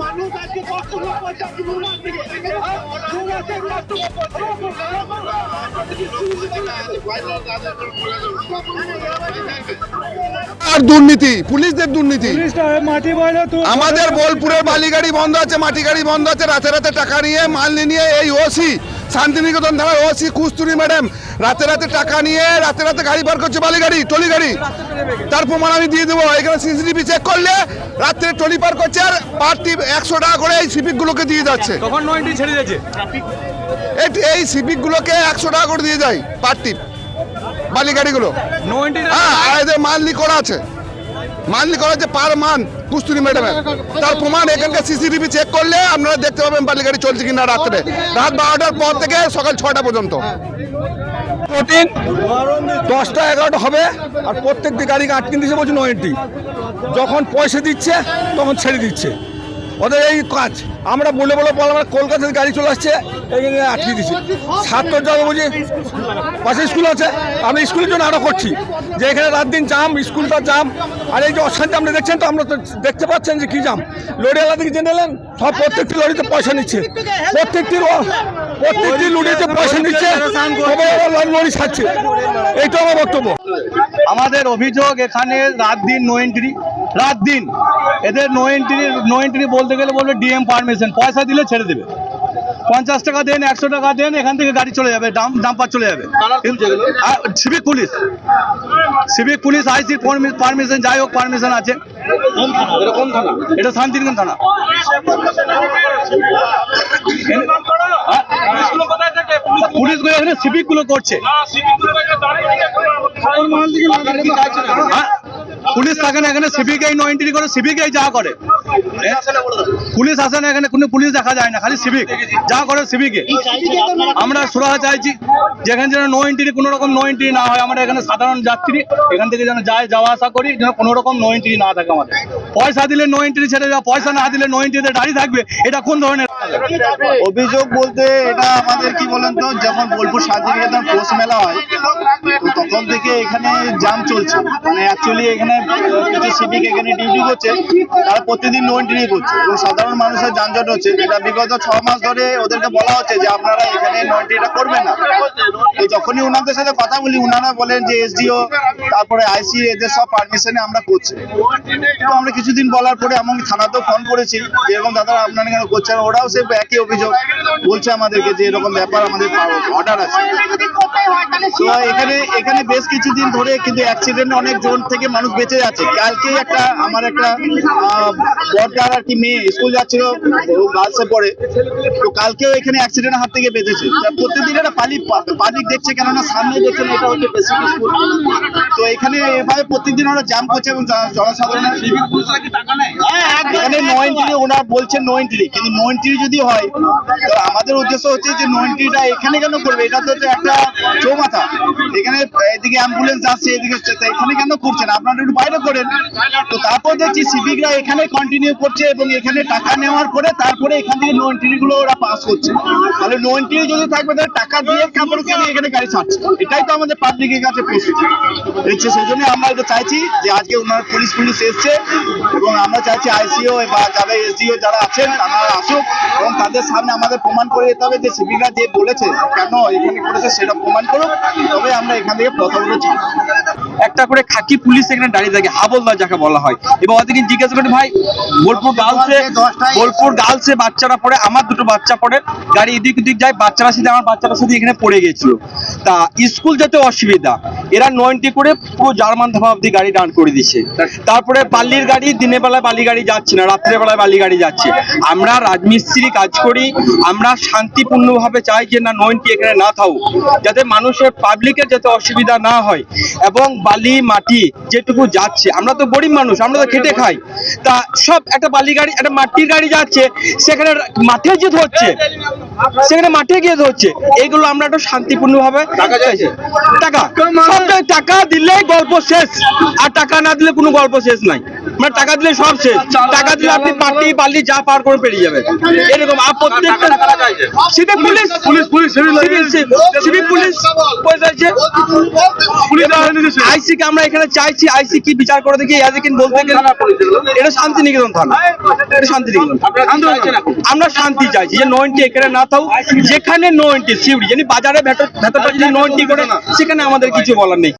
মানুষ আজকে কষ্ট করছে দু মাস থেকে দু মাসের কষ্ট আর দুর্নীতি পুলিশদের দুর্নীতি আমাদের বোলপুরের বালি গাড়ি বন্ধ আছে মাটি গাড়ি বন্ধ আছে রাতে রাতে টাকা নিয়ে মাল নিয়ে এই ওসি শান্তিনিকেতন থানার ওসি কুস্তুরি ম্যাডাম রাতে রাতে টাকা নিয়ে রাতে রাতে গাড়ি বার করছে বালি গাড়ি টলি গাড়ি। তার প্রমাণ আমি দিয়ে দেবো। এখানে সিসিটিভি চেক করলে রাত্রে টলি পার করছে আর পার্টি একশো টাকা করে এই সিপিক গুলোকে দিয়ে যাচ্ছে। ছেড়ে দিয়েছে। এই- এই সিপিক গুলোকে একশো টাকা করে দিয়ে যায় পার্টি বালি গাড়িগুলো। হ্যাঁ আর এদের মানলি করা আছে। মানলি করা আছে পার মান কুস্তুরি ম্যাডামের তার প্রমাণ এখানকার সিসিটিভি চেক করলে আপনারা দেখতে পাবেন বালি গাড়ি চলছে কিনা রাত্রে। রাত বারোটার পর থেকে সকাল ছটা পর্যন্ত। প্রোটিন দশটা এগারোটা হবে আর প্রত্যেকটি গাড়িকে আটকে দিচ্ছে বলছে নয়টি। যখন পয়সা দিচ্ছে, তখন ছেড়ে দিচ্ছে। ওদের এই কাজ। আমরা বলে বলে বলে আমরা কলকাতা গাড়ি চলে আসছে এখানে আটকে দিচ্ছি ছাত্র যাব বুঝি? পাশে স্কুল আছে। আমরা স্কুলের জন্য আরও করছি। যে এখানে রাত দিন জাম, স্কুলটা জাম। আর এই যে অশান্তি আপনি দেখছেন তো, আমরা তো দেখতে পাচ্ছেন যে কি জাম। লরিওয়ালা থেকে জেনে এলেন সব প্রত্যেকটি লড়িতে পয়সা নিচ্ছে। প্রত্যেকটি প্রত্যেকটি লরিতে পয়সা নিচ্ছে লরি ছাড়ছে এইটা আমার বক্তব্য। আমাদের অভিযোগ এখানে রাত দিন, নো এন্ট্রি রাত দিন। এদের নো এন্ট্রি নো এন্ট্রি বলতে গেলে বলবে ডিএম পারমিশন পয়সা দিলে ছেড়ে দেবে। পঞ্চাশ টাকা দেন একশো টাকা দেন এখান থেকে গাড়ি চলে যাবে ডাম ডাম্পার চলে যাবে। Civic police civic police IC permission যাই হোক পারমিশন আছে। এটা শান্তিনিকেতন থানা। পুলিশগুলো এখানে সিভিকগুলো করছে? পুলিশ থাকে না এখানে সিভিকেই নো এন্ট্রি করে সিভিকেই যা করে। পুলিশ আসে না এখানে, কোনো পুলিশ দেখা যায় না, খালি সিভিক যা করে সিভিকে আমরা সুরাহা চাইছি, যেখানে যেন নো এন্ট্রি কোনো রকম নো এন্ট্রি না হয়। আমরা এখানে সাধারণ যাত্রী, এখান থেকে যেন যায় যাওয়া আসা করি, যেন কোনো রকম নো এন্ট্রি না থাকে আমাদের। পয়সা দিলে নো এন্ট্রি ছেড়ে যাওয়া পয়সা না দিলে নো এন্ট্রিতে দাঁড়িয়ে থাকবে, এটা কোন ধরনের অভিযোগ? বলতে এটা আমাদের কি বলেন তো, যখন বোলপুর শান্তিনিকেতন পৌষ মেলা হয় তখন থেকে এখানে জাম চলছে। মানে অ্যাকচুয়ালি এখানে কিছু সিভিক এখানে ডিউটি করছে, তারা প্রতিদিন নো এন্ট্রি করছে এবং মানুষের যানজট হচ্ছে। যেটা বিগত ছ মাস ধরে ওদেরকে বলা হচ্ছে যে আপনারা এখানে নয়টি এটা করবেন না। তো যখনই ওনাদের সাথে কথা বলি, ওনারা বলেন যে এসডিও তারপরে আইসি, এদের সব পারমিশনে আমরা করছি। তো আমরা কিছুদিন বলার পরে এমনকি থানাতেও ফোন করেছি যে এরকম দাদা আপনারা কেন করছেন? ওরাও সে একই অভিযোগ বলছে আমাদেরকে যে এরকম ব্যাপার আমাদের অর্ডার আছে। তো এখানে এখানে বেশ কিছুদিন ধরে কিন্তু অ্যাক্সিডেন্ট অনেক জন থেকে মানুষ বেঁচে যাচ্ছে। কালকেই একটা, আমার একটা বড়দার আর কি মেয়ে স্কুল যাচ্ছিল গার্লসে পড়ে। তো কালকেও এখানে অ্যাক্সিডেন্ট হাত থেকে বেঁচেছে। তা প্রতিদিন একটা পালি পাবলিক দেখছে কেননা সামনে দেখছেন এটা হচ্ছে বেসিক স্কুল। তো এখানে এভাবে প্রতিদিন ওরা জাম করছে এবং জনসাধারণের এখানে নো এন্ট্রি ওনারা বলছেন নো এন্ট্রি কিন্তু নো এন্ট্রি যদি হয় তো আমাদের উদ্দেশ্য হচ্ছে যে নো এন্ট্রিটা এখানে কেন করবে? এটা তো একটা চৌমাথা। এখানে এদিকে অ্যাম্বুলেন্স যাচ্ছে এদিকে হচ্ছে, তা এখানে কেন করছেন আপনারা একটু বাইরে করেন। তো তারপর দেখছি সিভিকরা এখানে কন্টিনিউ করছে এবং এখানে টাকা নেওয়ার পরে তারপরে এখান থেকে নো এন্ট্রি গুলো ওরা পাস করছে। তাহলে নো এন্ট্রি যদি থাকবে তাহলে টাকা দিয়ে তারপরে কেন এখানে গাড়ি ছাড়ছে। এটাই তো আমাদের পাবলিকের কাছে প্রশ্ন। হচ্ছে সেই জন্য আমরা এটা চাইছি যে আজকে ওনার পুলিশ পুলিশ এসছে এবং আমরা চাইছি আইসিও বা যারা এসডিও যারা আছেন, তারা আসুক এবং তাদের সামনে আমাদের প্রমাণ করে যেতে হবে যে সিভিলরা যে বলেছে কেন এখানে করেছে সেটা প্রমাণ করুক। তবে আমরা এখান থেকে প্রথমে চিনি একটা করে খাকি পুলিশ এখানে দাঁড়িয়ে থাকে হাবলদার যাকে বলা হয়। এবং ওদেরকে জিজ্ঞাসা করি ভাই বোলপুর গার্লসে বোলপুর গার্লসে বাচ্চারা পড়ে আমার দুটো বাচ্চা পড়ে গাড়ি এদিক ওদিক যায় বাচ্চারা সাথে আমার বাচ্চারা সাথে এখানে পড়ে গেছিল। তা স্কুল যেতে অসুবিধা এরা নয়নটি করে পুরো জার্মান ধাবা অব্দি গাড়ি দাঁড় করে দিচ্ছে তারপরে বালির গাড়ি দিনের বেলায় বালি গাড়ি যাচ্ছে না রাত্রের বেলায় বালি গাড়ি যাচ্ছে। আমরা রাজমিস্ত্রি কাজ করি আমরা শান্তিপূর্ণভাবে চাই যে না নয়নটি এখানে না থাকুক। যাতে মানুষের পাবলিকের যাতে অসুবিধা না হয়। এবং বালি মাটি যেটুকু যাচ্ছে। আমরা তো গরিব মানুষ আমরা তো খেটে খাই। তা সব একটা বালি গাড়ি একটা মাটির গাড়ি যাচ্ছে সেখানে মাঠে যে হচ্ছে সেখানে মাঠে গিয়ে হচ্ছে এইগুলো আমরা একটু শান্তিপূর্ণ ভাবে টাকা চাইছে? টাকা। দিলেই গল্প শেষ আর টাকা না দিলে কোনো গল্প শেষ নাই। মানে টাকা দিলে সব শেষ। টাকা দিলে আপনি মাটি বালি যা পার করে পেরিয়ে যাবেন। এরকম। আর প্রত্যেকটা civic police. Police police civic police পয়সা আছে আইসি কে আমরা এখানে চাইছি আইসি কি বিচার করে দেখি এদিকে বলতে গেলে এটা শান্তি নিকেতন থানা। এটা শান্তি নিকেতন আমরা শান্তি চাইছি যে নয়নটি এখানে না থাকুক যেখানে নয়নটি সিউড়ি যিনি বাজারে ভেতর ভেতরটা যদি নয়নটি করে না সেখানে আমাদের কিছু বলার নেই।